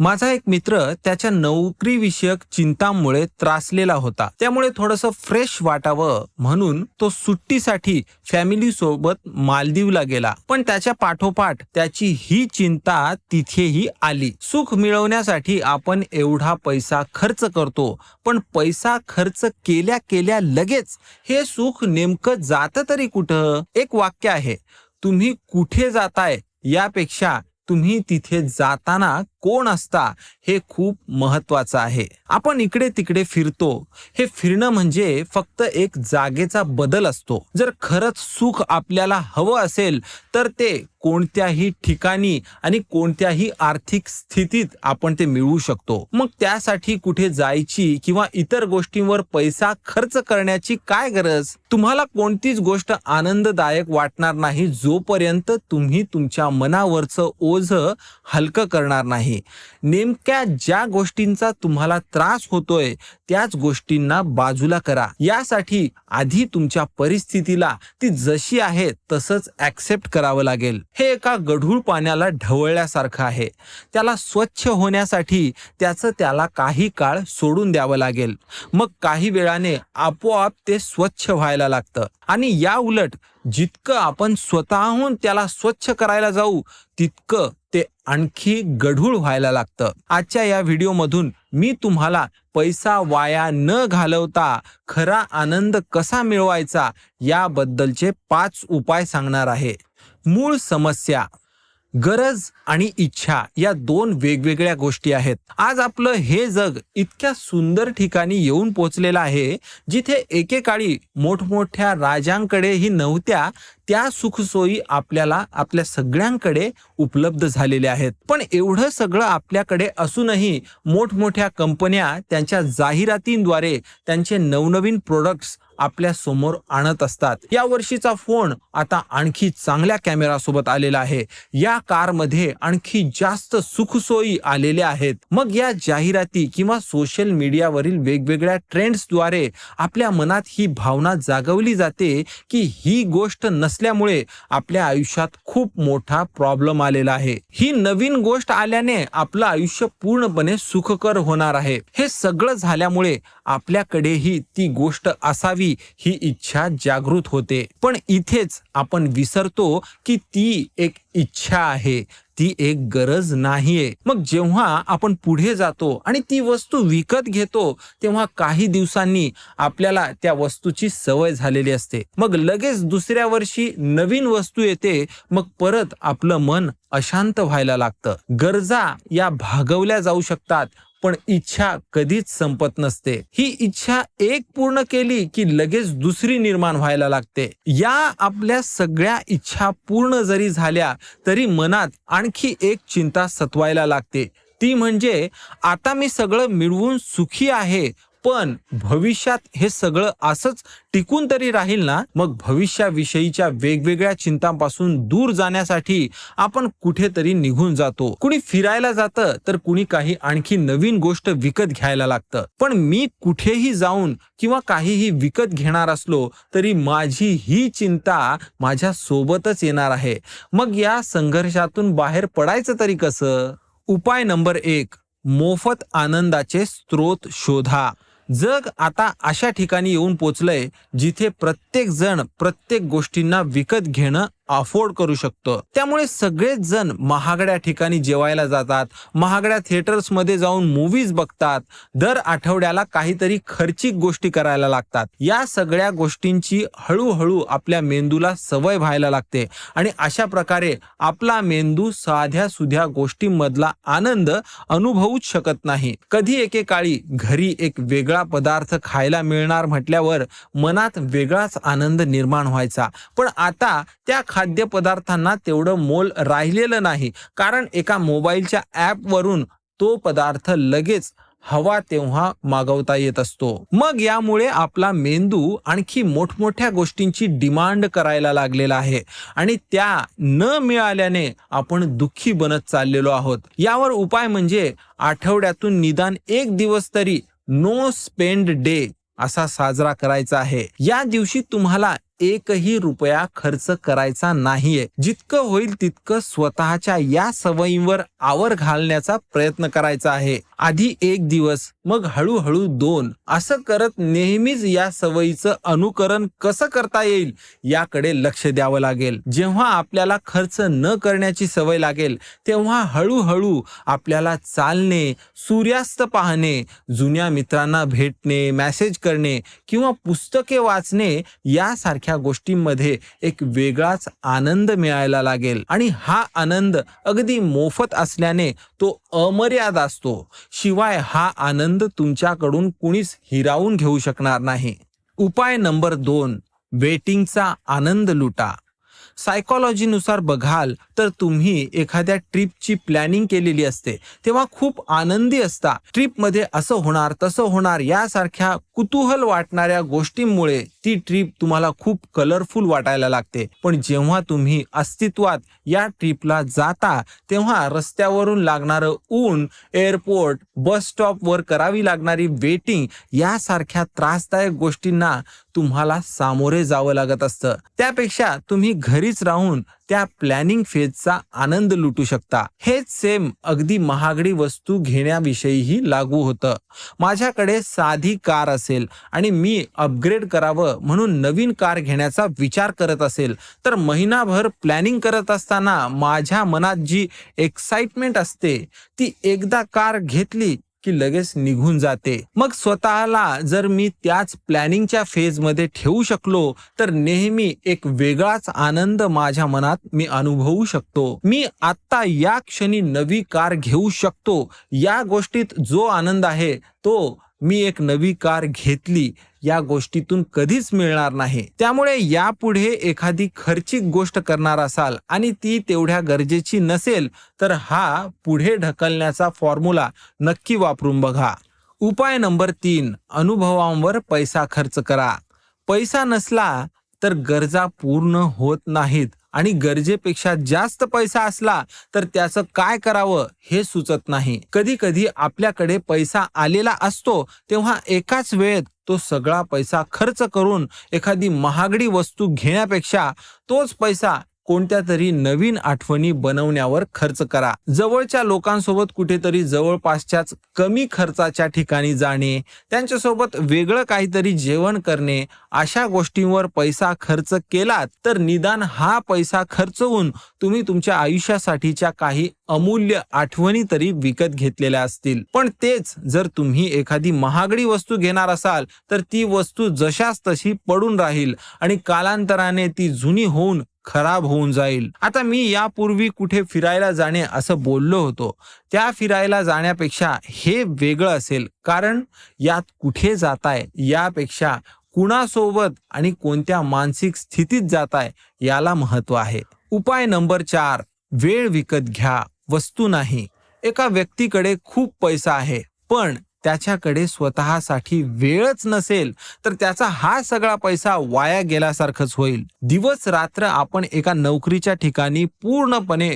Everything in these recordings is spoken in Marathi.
माझा एक मित्र त्याच्या नोकरीविषयक चिंतांमुळे त्रासलेला होता. त्यामुळे थोडस फ्रेश वाटावं म्हणून तो सुट्टीसाठी फॅमिली सोबत मालदीवला गेला. पण त्याच्या पाठोपाठ त्याची ही चिंता तिथेही आली. सुख मिळवण्यासाठी आपण एवढा पैसा खर्च करतो. पण पैसा खर्च केल्या केल्या लगेच हे सुख नेमकं जातं तरी कुठं? एक वाक्य आहे. तुम्ही कुठे जाताय यापेक्षा तुम्ही तिथे जाताना कोण असता हे खूप महत्वाचं आहे. आपण इकडे तिकडे फिरतो. हे फिरणं म्हणजे फक्त एक जागेचा बदल असतो. जर खरंच सुख आपल्याला हवं असेल तर ते कोणत्याही ठिकाणी आणि कोणत्याही आर्थिक स्थितीत आपण ते मिळवू शकतो. मग त्यासाठी कुठे जायची किंवा इतर गोष्टींवर पैसा खर्च करण्याची काय गरज? तुम्हाला कोणतीच गोष्ट आनंददायक वाटणार नाही जोपर्यंत तुम्ही तुमच्या मनावरचं ओझ हलकं करणार नाही. नेमक्या ज्या गोष्टींचा तुम्हाला त्रास होतोय त्याच गोष्टींना बाजूला करा. यासाठी आधी तुमच्या परिस्थितीला ती जशी आहे तसंच ऍक्सेप्ट करावं लागेल. हे एका गढूळ पाण्याला ढवळल्यासारखं आहे. त्याला स्वच्छ होण्यासाठी त्याचं त्याला काही काळ सोडून द्यावं लागेल. मग काही वेळाने आपोआप ते स्वच्छ व्हायला लागतं. आणि या उलट जितकं आपण स्वतःहून त्याला स्वच्छ करायला जाऊ तितकं ते आणखी गढूळ व्हायला लागतं. आजच्या या व्हिडिओमधून मी तुम्हाला पैसा वाया न घालवता खरा आनंद कसा मिळवायचा याबद्दलचे पाच उपाय सांगणार आहे. मूळ समस्या गरज आणि इच्छा या दोन वेगवेगळ्या गोष्टी आहेत. आज आपलं हे जग इतक्या सुंदर ठिकाणी येऊन पोचलेलं आहे जिथे एकेकाळी मोठमोठ्या राजांकडेही नव्हत्या त्या सुखसोयी आपल्याला आपल्या सगळ्यांकडे उपलब्ध झालेल्या आहेत. पण एवढं सगळं आपल्याकडे असूनही मोठमोठ्या कंपन्या त्यांच्या जाहिरातींद्वारे त्यांचे नवनवीन प्रोडक्ट्स आपल्यासमोर आणत असतात. या वर्षीचा फोन आता आणखी चांगल्या कॅमेरा सोबत आलेला आहे. या कारमध्ये आणखी जास्त सुखसोयी आलेल्या आहेत. मग या जाहिराती किंवा सोशल मीडियावरील वेगवेगळ्या ट्रेंड्सद्वारे आपल्या मनात ही भावना जागवली जाते की ही गोष्ट नसल्यामुळे आपल्या आयुष्यात खूप मोठा प्रॉब्लेम आलेला आहे. ही नवीन गोष्ट आल्याने आपलं आयुष्य पूर्णपणे सुखकर होणार आहे. हे सगळं झाल्यामुळे आपल्याकडेही ती गोष्ट असावी ही इच्छा जागृत होते. पण इथेच आपण विसरतो की ती एक इच्छा आहे. ती एक गरज नाहीये. मग जेव्हा आपण पुढे जातो आणि ती वस्तू विकत घेतो तेव्हा काही दिवसांनी आपल्याला त्या वस्तूची सवय झालेली असते. मग लगेच दुसऱ्या वर्षी नवीन वस्तू येते मग परत आपलं मन अशांत व्हायला लागतं. गरजा या भागवल्या जाऊ शकतात. पण इच्छा कधीच संपत नसते. ही इच्छा एक पूर्ण केली की लगेच दुसरी निर्माण व्हायला लागते. या आपल्या सगळ्या इच्छा पूर्ण जरी झाल्या तरी मनात आणखी एक चिंता सतवायला लागते. ती म्हणजे आता मी सगळं मिळवून सुखी आहे पण भविष्यात हे सगळं असंच टिकून तरी राहील ना मग भविष्याविषयीच्या वेगवेगळ्या चिंतांपासून दूर जाण्यासाठी आपण कुठेतरी निघून जातो. कुणी फिरायला जातं तर कुणी काही आणखी नवीन गोष्ट विकत घ्यायला लागतं. पण मी कुठेही जाऊन किंवा काहीही विकत घेणार असलो तरी माझी ही चिंता माझ्या सोबतच येणार आहे. मग या संघर्षातून बाहेर पडायचं तरी कसं? उपाय नंबर एक मोफत आनंदाचे स्रोत शोधा. जग आता अशा ठिकाणी येऊन पोचलंय जिथे प्रत्येक जण प्रत्येक गोष्टींना विकत घेणं अफोर्ड करू शकतो. त्यामुळे सगळेच जण महागड्या ठिकाणी जेवायला जातात महागड्या थिएटर्समध्ये जाऊन मूवीज बघतात दर आठवड्याला काहीतरी खर्चिक गोष्टी करायला लागतात. या सगळ्या गोष्टींची हळूहळू आपल्या मेंदूला सवय व्हायला लागते आणि अशा प्रकारे आपला मेंदू साध्या सुध्या गोष्टींमधला आनंद अनुभवूच शकत नाही. कधी एकेकाळी घरी एक वेगळा पदार्थ खायला मिळणार म्हटल्यावर मनात वेगळाच आनंद निर्माण व्हायचा. पण आता त्या खाद्यपदार्थांना तेवढं मोल राहिलेलं नाही. कारण एका मोबाईलच्या ॲपवरून तो पदार्थ लगेच हवा तेव्हा मागवता येत असतो. मग यामुळे आपला मेंदू आणखी मोठमोठ्या गोष्टींची डिमांड करायला लागलेला आहे. आणि त्या न मिळाल्याने आपण दुःखी बनत चाललेलो आहोत. यावर उपाय म्हणजे आठवड्यातून निदान एक दिवस तरी नो स्पेंड डे असा साजरा करायचा आहे. या दिवशी तुम्हाला एकही रुपया खर्च करायचा नाहीये. जितकं होईल तितकं स्वतःच्या या सवयींवर आवर घालण्याचा प्रयत्न करायचा आहे. आधी एक दिवस मग हळूहळू दोन. असं करत नेहमीच या सवयीचं अनुकरण कसं करता येईल याकडे लक्ष द्यावं लागेल. जेव्हा आपल्याला खर्च न करण्याची सवय लागेल तेव्हा हळूहळू आपल्याला चालणे सूर्यास्त पाहणे जुन्या मित्रांना भेटणे मेसेज करणे किंवा पुस्तके वाचणे यासारख्या गोष्टींमध्ये एक वेगळाच आनंद मिळायला लागेल. आणि हा आनंद अगदी मोफत असल्याने तो अमर्याद असतो. शिवाय हा आनंद तुमच्याकडून कुणीच हिरावून घेऊ शकणार नाही. उपाय नंबर दोन. वेटिंगचा आनंद लुटा. सायकॉलॉजीनुसार बघाल तर तुम्ही एखाद्या ट्रिपची प्लॅनिंग केलेली असते. तेव्हा खूप आनंदी असता. ट्रिपमध्ये असं होणार तसं होणार यासारख्या कुतूहल वाटणाऱ्या गोष्टींमुळे ती ट्रिप तुम्हाला खूप कलरफुल वाटायला लागते. पण जेव्हा तुम्ही अस्तित्वात या ट्रिपला जाता तेव्हा रस्त्यावरून लागणारं ऊन एअरपोर्ट बस स्टॉपवर करावी लागणारी वेटिंग यासारख्या त्रासदायक गोष्टींना तुम्हाला सामोरे जावं लागत असतं. त्यापेक्षा तुम्ही घरीच राहून त्या प्लॅनिंग फेजचा आनंद लुटू शकता. हेच सेम अगदी महागडी वस्तू घेण्याविषयीही लागू होतं. माझ्याकडे साधी कार असेल आणि मी अपग्रेड करावं म्हणून नवीन कार घेण्याचा विचार करत असेल तर महिनाभर प्लॅनिंग करत असताना माझ्या मनात जी एक्साइटमेंट असते ती एकदा कार घेतली की लगेच निघून जाते. मग स्वतःला जर मी त्याच प्लॅनिंगच्या फेजमध्ये ठेवू शकलो तर नेहमी एक वेगळाच आनंद माझ्या मनात मी अनुभवू शकतो. मी आत्ता या क्षणी नवी कार घेऊ शकतो. या गोष्टीत जो आनंद आहे तो मी एक नवी कार घेतली या गोष्टीतून कधीच मिळणार नाही. त्यामुळे यापुढे एखादी खर्चिक गोष्ट करणार असाल आणि ती तेवढ्या गरजेची नसेल तर हा पुढे ढकलण्याचा फॉर्म्युला नक्की वापरून बघा. उपाय नंबर तीन अनुभवांवर पैसा खर्च करा. पैसा नसला तर गरजा पूर्ण होत नाहीत. आणि गरजेपेक्षा जास्त पैसा असला तर त्याचं काय करावं हे सुचत नाही. कधी कधी आपल्याकडे पैसा आलेला असतो तेव्हा एकाच वेळेत तो सगळा पैसा खर्च करून एखादी महागडी वस्तू घेण्यापेक्षा तोच पैसा कोणत्या तरी नवीन आठवणी बनवण्यावर खर्च करा. जवळच्या लोकांसोबत कुठेतरी जवळपासच्याच कमी खर्चाच्या ठिकाणी जाणे त्यांच्यासोबत वेगळं काहीतरी जेवण करणे अशा गोष्टींवर पैसा खर्च केलात तर निदान हा पैसा खर्चवून तुम्ही तुमच्या आयुष्यासाठीच्या काही अमूल्य आठवणी तरी विकत घेतलेल्या असतील. पण तेच जर तुम्ही एखादी महागडी वस्तू घेणार असाल तर ती वस्तू जशाच तशी पडून राहील आणि कालांतराने ती जुनी होऊन खराब होऊन जाईल. आता मी यापूर्वी कुठे फिरायला जाणे असं बोललो होतो त्या फिरायला जाण्यापेक्षा हे वेगळं असेल. कारण यात कुठे जाताय यापेक्षा कुणासोबत आणि कोणत्या मानसिक स्थितीत जाताय याला महत्त्व आहे. उपाय नंबर चार वेळ विकत घ्या. वस्तू नाही. एका व्यक्तीकडे खूप पैसा आहे पण त्याच्याकडे स्वतःसाठी वेळच नसेल तर त्याचा हा सगळा पैसा वाया गेल्यासारखंच होईल. दिवस रात्र आपण एका नोकरीच्या ठिकाणी पूर्णपणे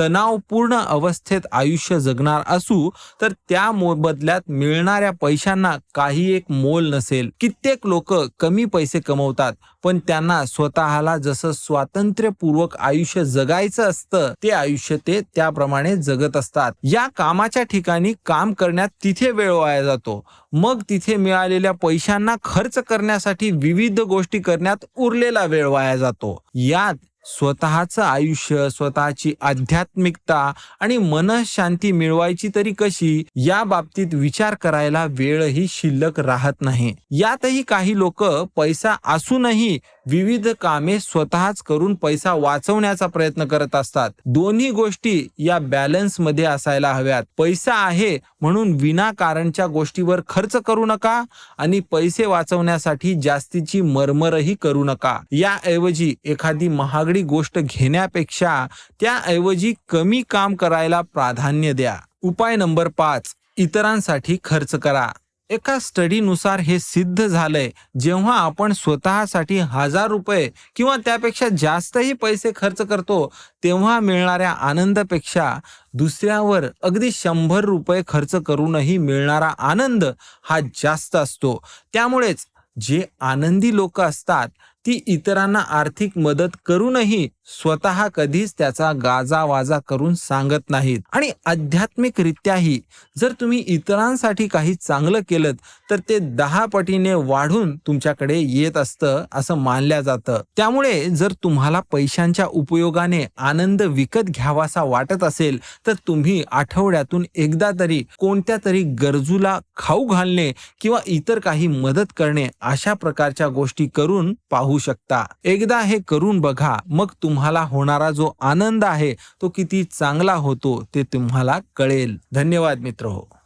तणावपूर्ण अवस्थेत आयुष्य जगणार असू तर त्या मोबदल्यात मिळणाऱ्या पैशांना काही एक मोल नसेल. कित्येक लोक कमी पैसे कमवतात पण त्यांना स्वतःला जसं स्वातंत्र्यपूर्वक आयुष्य जगायचं असतं ते आयुष्य ते त्याप्रमाणे जगत असतात. या कामाच्या ठिकाणी काम करण्यात तिथे वेळ वाया जातो. मग तिथे मिळालेल्या पैशांना खर्च करण्यासाठी विविध गोष्टी करण्यात उरलेला वेळ वाया जातो. यात स्वतःचं आयुष्य स्वतःची आध्यात्मिकता आणि मनशांती मिळवायची तरी कशी या बाबतीत विचार करायला वेळही शिल्लक राहत नाही. यातही काही लोक पैसा असूनही विविध कामे स्वतःच करून पैसा वाचवण्याचा प्रयत्न करत असतात. दोन्ही गोष्टी या बॅलन्समध्ये असायला हव्यात. पैसा आहे म्हणून विनाकारणच्या गोष्टीवर खर्च करू नका आणि पैसे वाचवण्यासाठी जास्तीची मरमरही करू नका. याऐवजी एखादी महागडी गोष्ट घेण्यापेक्षा त्याऐवजी कमी काम करायला प्राधान्य द्या. उपाय नंबर पाच इतरांसाठी खर्च करा. एका स्टडीनुसार हे सिद्ध झालंय. जेव्हा आपण स्वतःसाठी हजार रुपये किंवा त्यापेक्षा जास्तही पैसे खर्च करतो तेव्हा मिळणाऱ्या आनंदापेक्षा दुसऱ्यावर अगदी शंभर रुपये खर्च करूनही मिळणारा आनंद हा जास्त असतो. त्यामुळेच जे आनंदी लोक असतात ती इतरांना आर्थिक मदत करूनही स्वतः कधीच त्याचा गाजावाजा करून सांगत नाहीत. आणि आध्यात्मिकरित्याही जर तुम्ही इतरांसाठी काही चांगलं केलं तर ते दहा पटीने वाढून तुमच्याकडे येत असतं असं मानल्या जातं. त्यामुळे जर तुम्हाला पैशांच्या उपयोगाने आनंद विकत घ्यावासा वाटत असेल तर तुम्ही आठवड्यातून एकदा तरी कोणत्या तरी गरजूला खाऊ घालणे किंवा इतर काही मदत करणे अशा प्रकारच्या गोष्टी करून पाहू पाहू शकता. एकदा हे करून बघा मग तुम्हाला होणारा जो आनंद आहे तो किती चांगला होतो ते तुम्हाला कळेल. धन्यवाद मित्र हो.